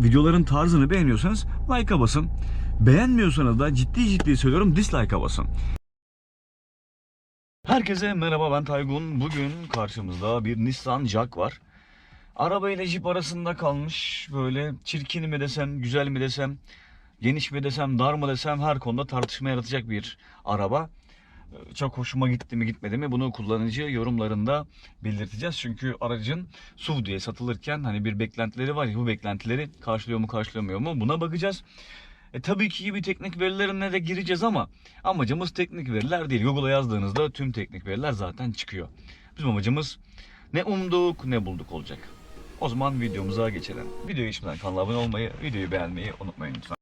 videoların tarzını beğeniyorsanız like'a basın. Beğenmiyorsanız da ciddi ciddi söylüyorum dislike'a basın. Herkese merhaba ben Taygun. Bugün karşımızda bir Nissan Jack var. Araba ile Jeep arasında kalmış böyle çirkin mi desem, güzel mi desem, geniş mi desem, dar mı desem her konuda tartışma yaratacak bir araba. Çok hoşuma gitti mi gitmedi mi bunu kullanıcı yorumlarında belirteceğiz. Çünkü aracın SUV diye satılırken hani bir beklentileri var ya bu beklentileri karşılıyor mu karşılamıyor mu buna bakacağız. E, tabii ki bir teknik verilerine de gireceğiz ama amacımız teknik veriler değil. Google'a yazdığınızda tüm teknik veriler zaten çıkıyor. Bizim amacımız ne umduk ne bulduk olacak. O zaman videomuza geçelim. Videoyu geçmeden kanala abone olmayı, videoyu beğenmeyi unutmayın lütfen.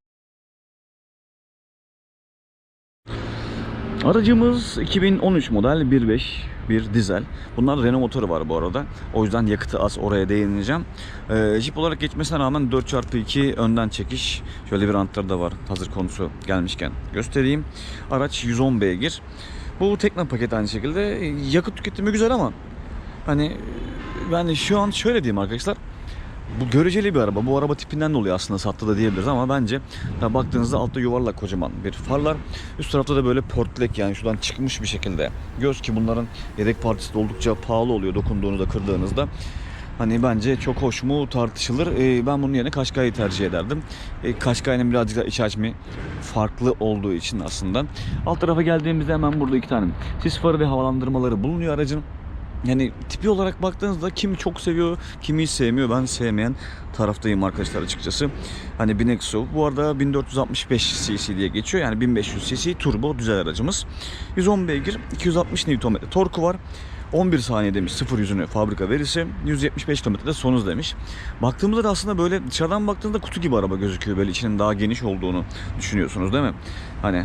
Aracımız 2013 model 1.5 bir dizel. Bunlar Renault motoru var bu arada. O yüzden yakıtı az oraya değineceğim. Ee, Jeep olarak geçmesine rağmen 4x2 önden çekiş. Şöyle bir antları da var hazır konusu gelmişken göstereyim. Araç 110 beygir. Bu Tekno paket aynı şekilde. Yakıt tüketimi güzel ama hani ben şu an şöyle diyeyim arkadaşlar. Bu göreceli bir araba. Bu araba tipinden dolayı aslında sattı da diyebiliriz ama bence baktığınızda altta yuvarlak kocaman bir farlar. Üst tarafta da böyle portlek yani şuradan çıkmış bir şekilde. Göz ki bunların yedek partisi de oldukça pahalı oluyor dokunduğunuzda kırdığınızda. Hani bence çok hoş mu tartışılır. Ee, ben bunun yerine Kaşkay'ı tercih ederdim. Ee, Kaşkay'ın birazcık da iç hacmi farklı olduğu için aslında. Alt tarafa geldiğimizde hemen burada iki tane sis farı ve havalandırmaları bulunuyor aracın. Yani tipi olarak baktığınızda kimi çok seviyor, kimi sevmiyor. Ben sevmeyen taraftayım arkadaşlar açıkçası. Hani Binexo. Bu arada 1465 cc diye geçiyor. Yani 1500 cc turbo düzel aracımız. 110 beygir, 260 Nm torku var. 11 saniye demiş 0 yüzünü fabrika verisi 175 kilometrede son hız demiş. Baktığımızda da aslında böyle dışarıdan baktığınızda kutu gibi araba gözüküyor. Böyle içinin daha geniş olduğunu düşünüyorsunuz değil mi? Hani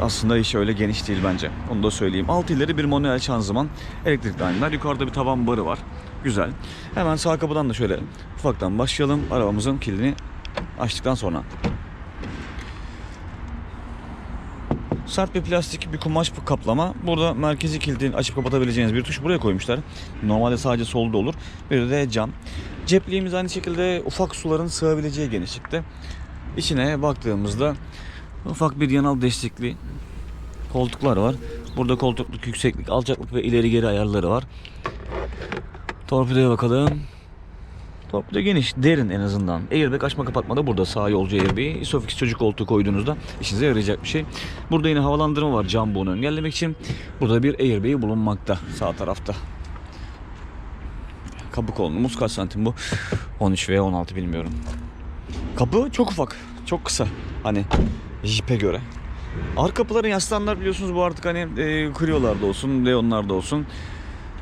aslında iş öyle geniş değil bence. Onu da söyleyeyim. Alt ileri bir manuel şanzıman. Elektrikli aynalar. Yukarıda bir tavan barı var. Güzel. Hemen sağ kapıdan da şöyle ufaktan başlayalım. Arabamızın kilidini açtıktan sonra. Sert bir plastik bir kumaş kaplama. Burada merkezi kilidini açıp kapatabileceğiniz bir tuş buraya koymuşlar. Normalde sadece solda olur. Bir de cam. Cepliğimiz aynı şekilde ufak suların sığabileceği genişlikte. İçine baktığımızda ufak bir yanal destekli koltuklar var. Burada koltukluk, yükseklik, alçaklık ve ileri geri ayarları var. Torpidoya bakalım. Torpido geniş, derin en azından. Airbag açma kapatma da burada sağ yolcu airbag'i. Isofix çocuk koltuğu koyduğunuzda işinize yarayacak bir şey. Burada yine havalandırma var cam bunu engellemek için. Burada bir airbag'i bulunmakta sağ tarafta. Kapı kolumuz kaç santim bu? 13 veya 16 bilmiyorum. Kapı çok ufak, çok kısa. Hani Jeep'e göre. Arka kapıların yaslanlar biliyorsunuz bu artık hani e, Clio'larda olsun, Leon'larda olsun.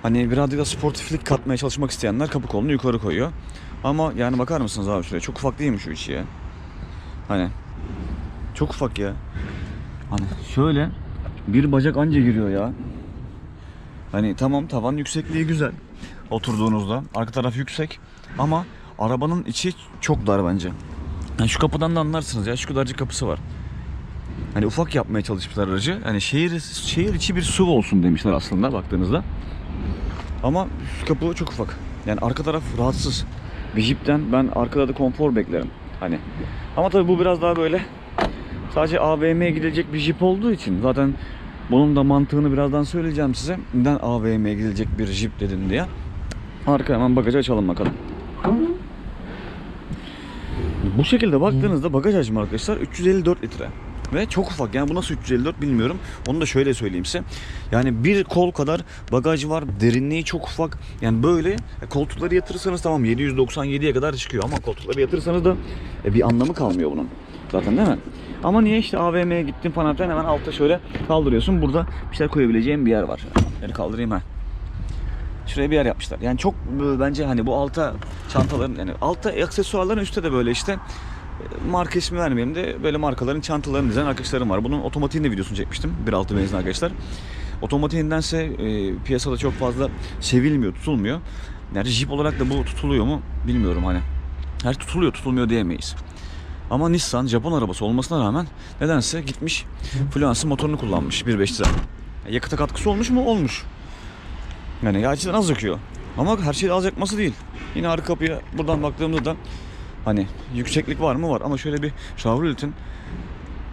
Hani birazcık da sportiflik katmaya çalışmak isteyenler kapı kolunu yukarı koyuyor. Ama yani bakar mısınız abi şuraya? Çok ufak değil mi şu içi ya? Hani çok ufak ya. Hani şöyle bir bacak anca giriyor ya. Hani tamam tavan yüksekliği güzel. Oturduğunuzda arka taraf yüksek ama arabanın içi çok dar bence. Yani şu kapıdan da anlarsınız ya şu kadarcık kapısı var. Hani ufak yapmaya çalışmışlar aracı. Hani şehir şehir içi bir SUV olsun demişler aslında baktığınızda. Ama şu kapı çok ufak. Yani arka taraf rahatsız. Bir Jeep'ten ben arkada da konfor beklerim. Hani. Ama tabii bu biraz daha böyle sadece AVM'ye gidilecek bir Jeep olduğu için zaten bunun da mantığını birazdan söyleyeceğim size. Neden AVM'ye gidilecek bir Jeep dedim diye. Arka hemen bagajı açalım bakalım. Bu şekilde baktığınızda bagaj hacmi arkadaşlar 354 litre. Ve çok ufak yani bu nasıl 354 bilmiyorum. Onu da şöyle söyleyeyim size. Yani bir kol kadar bagaj var. Derinliği çok ufak. Yani böyle e, koltukları yatırırsanız tamam 797'ye kadar çıkıyor ama koltukları yatırırsanız da e, bir anlamı kalmıyor bunun. Zaten değil mi? Ama niye işte AVM'ye gittin falan filan hemen altta şöyle kaldırıyorsun. Burada bir şeyler koyabileceğim bir yer var. Yani kaldırayım ha. Şuraya bir yer yapmışlar. Yani çok bence hani bu alta çantaların yani alta aksesuarların üstte de böyle işte marka ismi vermeyeyim de böyle markaların çantalarını dizen arkadaşlarım var. Bunun otomatiğinde videosunu çekmiştim. 1.6 benzin arkadaşlar. Otomatiğindense e, piyasada çok fazla sevilmiyor, tutulmuyor. Yani Jeep olarak da bu tutuluyor mu bilmiyorum hani. Her tutuluyor, tutulmuyor diyemeyiz. Ama Nissan Japon arabası olmasına rağmen nedense gitmiş Fluence'ın motorunu kullanmış 1.5 lira. Yakıta katkısı olmuş mu? Olmuş. Yani gerçekten az yakıyor. Ama her şey az yakması değil. Yine arka kapıya buradan baktığımda da Hani yükseklik var mı? Var ama şöyle bir Chevrolet'in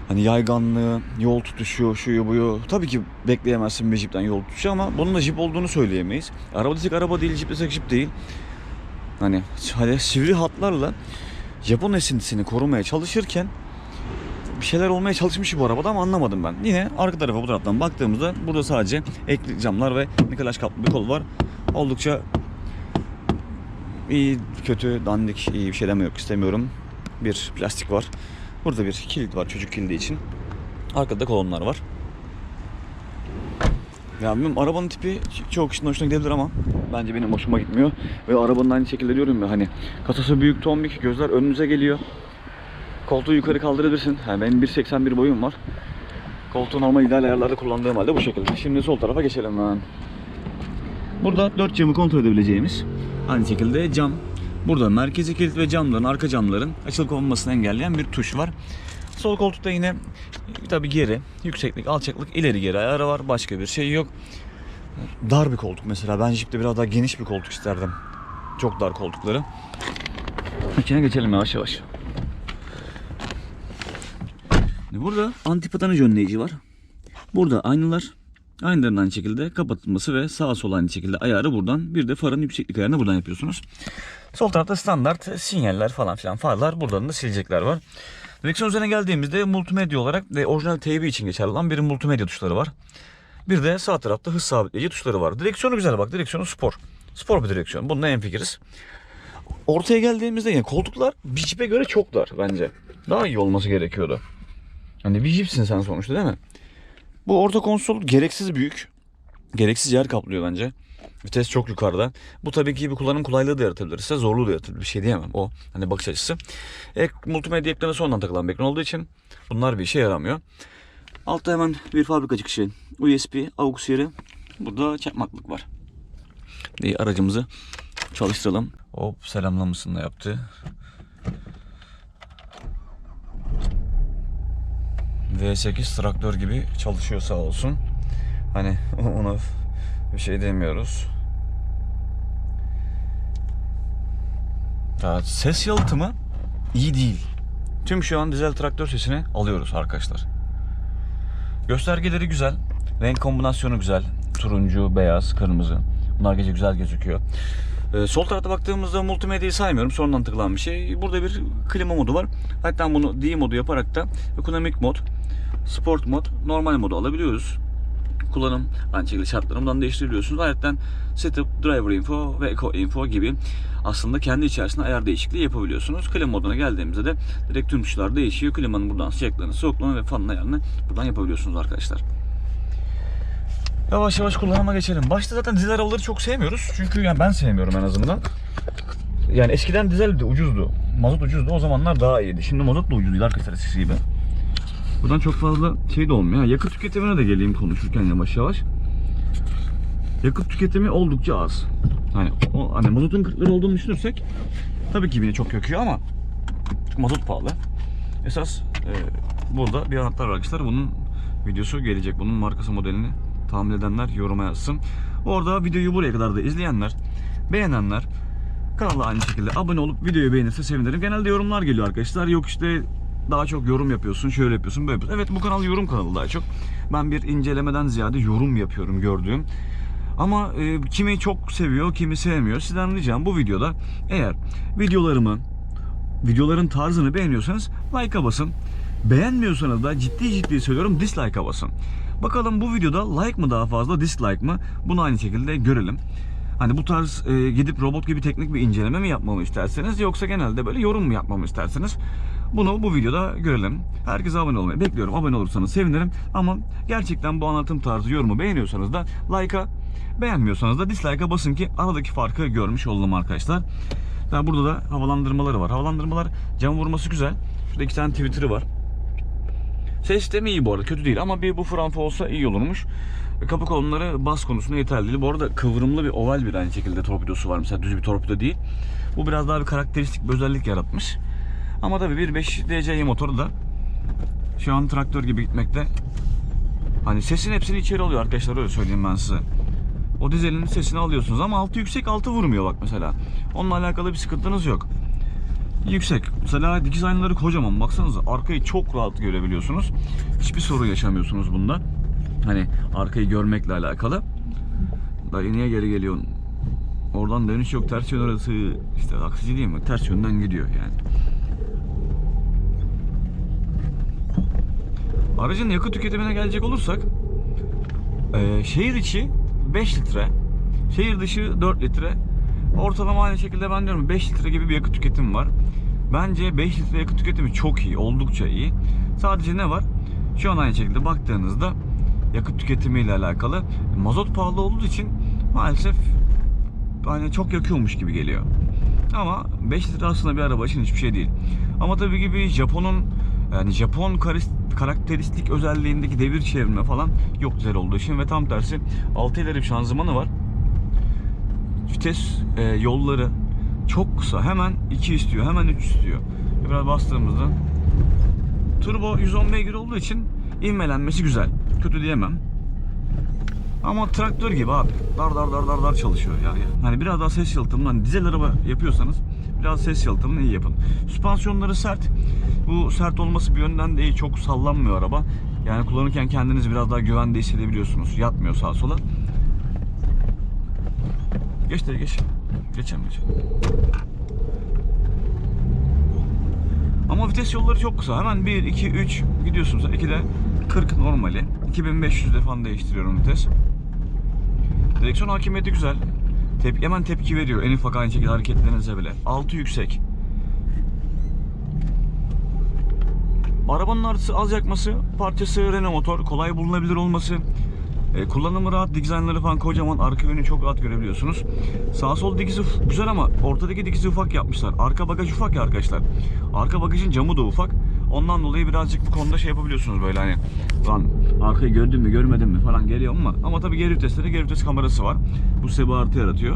hani yayganlığı, yol tutuşu, şuyu buyu tabii ki bekleyemezsin bir Jeep'ten yol tutuşu ama bunun da Jeep olduğunu söyleyemeyiz. Araba desek araba değil, Jeep desek Jeep değil. Hani hani sivri hatlarla Japon esintisini korumaya çalışırken bir şeyler olmaya çalışmış bu arabada ama anlamadım ben. Yine arka tarafa bu taraftan baktığımızda burada sadece ekli camlar ve nikelaj kaplı bir kol var. Oldukça iyi, kötü, dandik, iyi bir şey deme yok istemiyorum. Bir plastik var. Burada bir kilit var çocuk kilidi için. Arkada kolonlar var. Ya bilmiyorum arabanın tipi çok kişinin hoşuna gidebilir ama bence benim hoşuma gitmiyor. Ve arabanın aynı şekilde diyorum ya hani kasası büyük tombik gözler önünüze geliyor. Koltuğu yukarı kaldırabilirsin. Yani benim 1.81 boyum var. Koltuğu normal ideal ayarlarda kullandığım halde bu şekilde. Şimdi sol tarafa geçelim hemen. Burada dört camı kontrol edebileceğimiz aynı şekilde cam. Burada merkezi kilit ve camların, arka camların açılıp kapanmasını engelleyen bir tuş var. Sol koltukta yine tabi geri, yükseklik, alçaklık, ileri geri ayarı var. Başka bir şey yok. Dar bir koltuk mesela. Ben Jeep'te biraz daha geniş bir koltuk isterdim. Çok dar koltukları. İçine geçelim yavaş yavaş. Burada antipatanaj önleyici var. Burada aynalar. Aynaların aynı şekilde kapatılması ve sağa sola aynı şekilde ayarı buradan. Bir de farın yükseklik ayarını buradan yapıyorsunuz. Sol tarafta standart sinyaller falan filan farlar. Buradan da silecekler var. Direksiyon üzerine geldiğimizde multimedya olarak ve orijinal TV için geçerli olan bir multimedya tuşları var. Bir de sağ tarafta hız sabitleyici tuşları var. Direksiyonu güzel bak. Direksiyonu spor. Spor bir direksiyon. Bununla en fikiriz. Ortaya geldiğimizde yine koltuklar bir Jeep'e göre çok dar bence. Daha iyi olması gerekiyordu. Hani bir Jeep'sin sen sonuçta değil mi? Bu orta konsol gereksiz büyük. Gereksiz yer kaplıyor bence. Vites çok yukarıda. Bu tabii ki bir kullanım kolaylığı da yaratabilir. Size zorluğu da yaratabilir. Bir şey diyemem. O hani bakış açısı. Ek, multimedya ekranı sonradan takılan bir ekran olduğu için bunlar bir işe yaramıyor. Altta hemen bir fabrika çıkışı. USB, AUX yeri. Burada çakmaklık var. İyi, aracımızı çalıştıralım. Hop selamlamasını da yaptı. V8 traktör gibi çalışıyor sağ olsun. Hani ona bir şey demiyoruz. Ya ses yalıtımı iyi değil. Tüm şu an dizel traktör sesini alıyoruz arkadaşlar. Göstergeleri güzel. Renk kombinasyonu güzel. Turuncu, beyaz, kırmızı. Bunlar gece güzel gözüküyor. Ee, sol tarafta baktığımızda multimedyayı saymıyorum. Sonradan tıkılan bir şey. Burada bir klima modu var. Hatta bunu D modu yaparak da ekonomik mod, sport mod, normal modu alabiliyoruz. Kullanım aynı şekilde şartlarından değiştirebiliyorsunuz. Ayrıca setup, driver info ve eco info gibi aslında kendi içerisinde ayar değişikliği yapabiliyorsunuz. Klima moduna geldiğimizde de direkt tüm tuşlar değişiyor. Klimanın buradan sıcaklığını, soğukluğunu ve fanın ayarını buradan yapabiliyorsunuz arkadaşlar. Yavaş yavaş kullanıma geçelim. Başta zaten dizel arabaları çok sevmiyoruz. Çünkü yani ben sevmiyorum en azından. Yani eskiden dizel de ucuzdu. Mazot ucuzdu. O zamanlar daha iyiydi. Şimdi mazot da ucuz değil arkadaşlar eskisi gibi. Buradan çok fazla şey de olmuyor. Yakıt tüketimine de geleyim konuşurken yavaş yavaş. Yakıt tüketimi oldukça az. Hani o, hani mazotun 40 lira olduğunu düşünürsek tabii ki yine çok yakıyor ama mazot pahalı. Esas e, burada bir anahtar var arkadaşlar. Bunun videosu gelecek. Bunun markası modelini tahmin edenler yoruma yazsın. Orada videoyu buraya kadar da izleyenler, beğenenler kanala aynı şekilde abone olup videoyu beğenirse sevinirim. Genelde yorumlar geliyor arkadaşlar. Yok işte daha çok yorum yapıyorsun, şöyle yapıyorsun, böyle yapıyorsun. Evet bu kanal yorum kanalı daha çok. Ben bir incelemeden ziyade yorum yapıyorum gördüğüm. Ama e, kimi çok seviyor, kimi sevmiyor. Sizden ricam bu videoda eğer videolarımı, videoların tarzını beğeniyorsanız like'a basın. Beğenmiyorsanız da ciddi ciddi söylüyorum dislike'a basın. Bakalım bu videoda like mı daha fazla, dislike mı? Bunu aynı şekilde görelim. Hani bu tarz e, gidip robot gibi teknik bir inceleme mi yapmamı isterseniz yoksa genelde böyle yorum mu yapmamı isterseniz bunu bu videoda görelim. Herkese abone olmayı bekliyorum. Abone olursanız sevinirim. Ama gerçekten bu anlatım tarzı yorumu beğeniyorsanız da like'a beğenmiyorsanız da dislike'a basın ki aradaki farkı görmüş olalım arkadaşlar. Daha burada da havalandırmaları var. Havalandırmalar cam vurması güzel. Şurada iki tane Twitter'ı var. Ses sistemi iyi bu arada kötü değil ama bir bu franfı olsa iyi olurmuş. Kapı kolonları bas konusunda yeterli değil. Bu arada kıvrımlı bir oval bir aynı şekilde torpidosu var. Mesela düz bir torpido değil. Bu biraz daha bir karakteristik bir özellik yaratmış. Ama tabii 1.5 DCI motoru da şu an traktör gibi gitmekte. Hani sesin hepsini içeri alıyor arkadaşlar öyle söyleyeyim ben size. O dizelin sesini alıyorsunuz ama altı yüksek altı vurmuyor bak mesela. Onunla alakalı bir sıkıntınız yok. yüksek. Mesela dikiz aynaları kocaman. Baksanıza arkayı çok rahat görebiliyorsunuz. Hiçbir sorun yaşamıyorsunuz bunda. Hani arkayı görmekle alakalı. Dayı niye geri geliyorsun? Oradan dönüş yok ters yön orası. İşte aksici değil mi? Ters yönden gidiyor yani. Aracın yakıt tüketimine gelecek olursak eee, şehir içi 5 litre, şehir dışı 4 litre. Ortalama aynı şekilde ben diyorum 5 litre gibi bir yakıt tüketimi var. Bence 5 litre yakıt tüketimi çok iyi, oldukça iyi. Sadece ne var? Şu an aynı şekilde baktığınızda yakıt tüketimiyle alakalı mazot pahalı olduğu için maalesef hani çok yakıyormuş gibi geliyor. Ama 5 litre aslında bir araba için hiçbir şey değil. Ama tabii ki bir Japon'un yani Japon karis- karakteristik özelliğindeki devir çevirme falan yok güzel olduğu için ve tam tersi 6 ileri bir şanzımanı var. Vites e, yolları çok kısa. Hemen 2 istiyor, hemen 3 istiyor. Biraz bastığımızda turbo 110 beygir olduğu için ivmelenmesi güzel. Kötü diyemem. Ama traktör gibi abi. Dar dar dar dar dar çalışıyor ya. Hani biraz daha ses yalıtımını hani dizel araba yapıyorsanız biraz ses yalıtımını iyi yapın. Süspansiyonları sert. Bu sert olması bir yönden de iyi. Çok sallanmıyor araba. Yani kullanırken kendinizi biraz daha güvende hissedebiliyorsunuz. Yatmıyor sağa sola. Geç de geç. Geçelim geç. Ama vites yolları çok kısa. Hemen 1, 2, 3 gidiyorsunuz. 2'de 40 normali. 2500'de falan değiştiriyorum vites. Direksiyon hakimiyeti güzel. Tep hemen tepki veriyor en ufak aynı şekilde hareketlerinize bile. Altı yüksek. Arabanın artısı az yakması, parçası Renault motor, kolay bulunabilir olması, e, kullanımı rahat, dizaynları falan kocaman, arka yönü çok rahat görebiliyorsunuz. Sağ sol dikizi güzel ama ortadaki dikizi ufak yapmışlar. Arka bagaj ufak ya arkadaşlar. Arka bagajın camı da ufak. Ondan dolayı birazcık bu konuda şey yapabiliyorsunuz böyle hani lan arkayı gördün mü görmedin mi falan geliyor ama ama tabii geri viteste de geri vites kamerası var. Bu bir artı yaratıyor.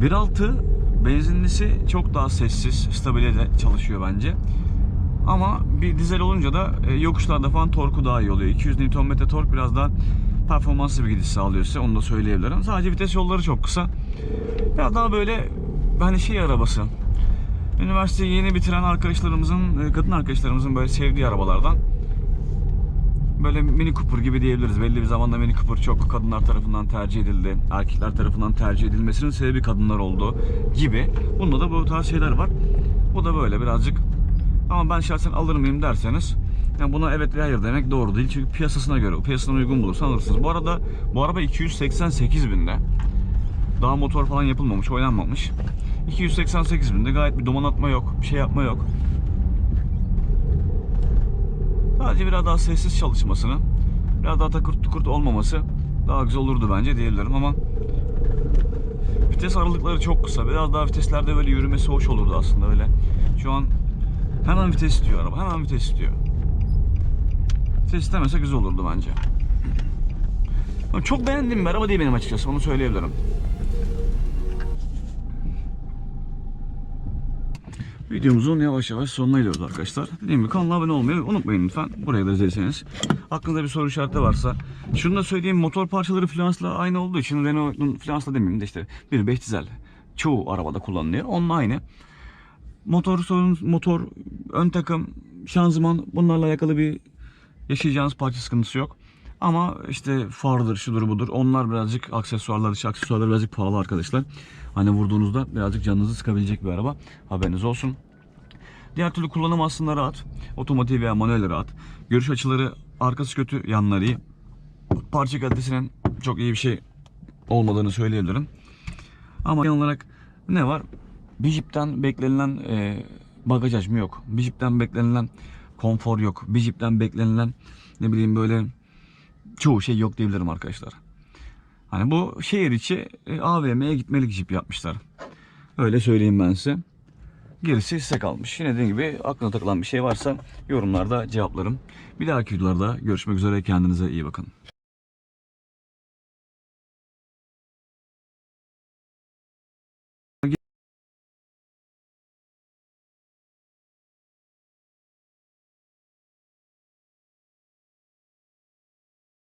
.1.6 benzinlisi çok daha sessiz, stabile de çalışıyor bence. Ama bir dizel olunca da e, yokuşlarda falan torku daha iyi oluyor. 200 Nm tork biraz daha performanslı bir gidiş sağlıyor size. Onu da söyleyebilirim. Sadece vites yolları çok kısa. Biraz daha böyle hani şey arabası. Üniversiteyi yeni bitiren arkadaşlarımızın, e, kadın arkadaşlarımızın böyle sevdiği arabalardan. Böyle Mini Cooper gibi diyebiliriz. Belli bir zamanda Mini Cooper çok kadınlar tarafından tercih edildi. Erkekler tarafından tercih edilmesinin sebebi kadınlar oldu gibi. Bunda da bu tarz şeyler var. Bu da böyle birazcık. Ama ben şahsen alır mıyım derseniz yani buna evet veya hayır demek doğru değil. Çünkü piyasasına göre, piyasasına uygun bulursan alırsınız. Bu arada bu araba 288 binde. Daha motor falan yapılmamış, oynanmamış. 288 binde gayet bir duman atma yok, bir şey yapma yok. Sadece biraz daha sessiz çalışmasını, biraz daha takırt tukurt olmaması daha güzel olurdu bence diyebilirim ama vites aralıkları çok kısa. Biraz daha viteslerde böyle yürümesi hoş olurdu aslında öyle. Şu an hemen vites istiyor araba, hemen vites istiyor. Vites istemese güzel olurdu bence. Çok beğendiğim bir araba değil benim açıkçası, onu söyleyebilirim. Videomuzun yavaş yavaş sonuna geliyoruz arkadaşlar. Dediğim gibi kanala abone olmayı unutmayın lütfen. Buraya da izlediyseniz. Aklınızda bir soru işareti varsa. Şunu da söyleyeyim motor parçaları Fluence'la aynı olduğu için Renault'un Fluence'la demeyeyim de işte 1.5 dizel. Çoğu arabada kullanılıyor. Onunla aynı. Motor sorun, motor, ön takım, şanzıman bunlarla alakalı bir yaşayacağınız parça sıkıntısı yok. Ama işte fardır, şudur budur. Onlar birazcık aksesuarlar, dışı aksesuarlar birazcık pahalı arkadaşlar. Hani vurduğunuzda birazcık canınızı sıkabilecek bir araba. Haberiniz olsun. Diğer türlü kullanım aslında rahat. Otomatik veya manuel rahat. Görüş açıları arkası kötü, yanları iyi. Parça kalitesinin çok iyi bir şey olmadığını söyleyebilirim. Ama genel olarak ne var? Bir Jeep'ten beklenilen e, bagaj hacmi yok. Bir Jeep'ten beklenilen konfor yok. Bir Jeep'ten beklenilen ne bileyim böyle çoğu şey yok diyebilirim arkadaşlar. Hani bu şehir içi e, AVM'ye gitmelik Jeep yapmışlar. Öyle söyleyeyim ben size. Gerisi size kalmış. Yine dediğim gibi aklına takılan bir şey varsa yorumlarda cevaplarım. Bir dahaki videolarda görüşmek üzere. Kendinize iyi bakın.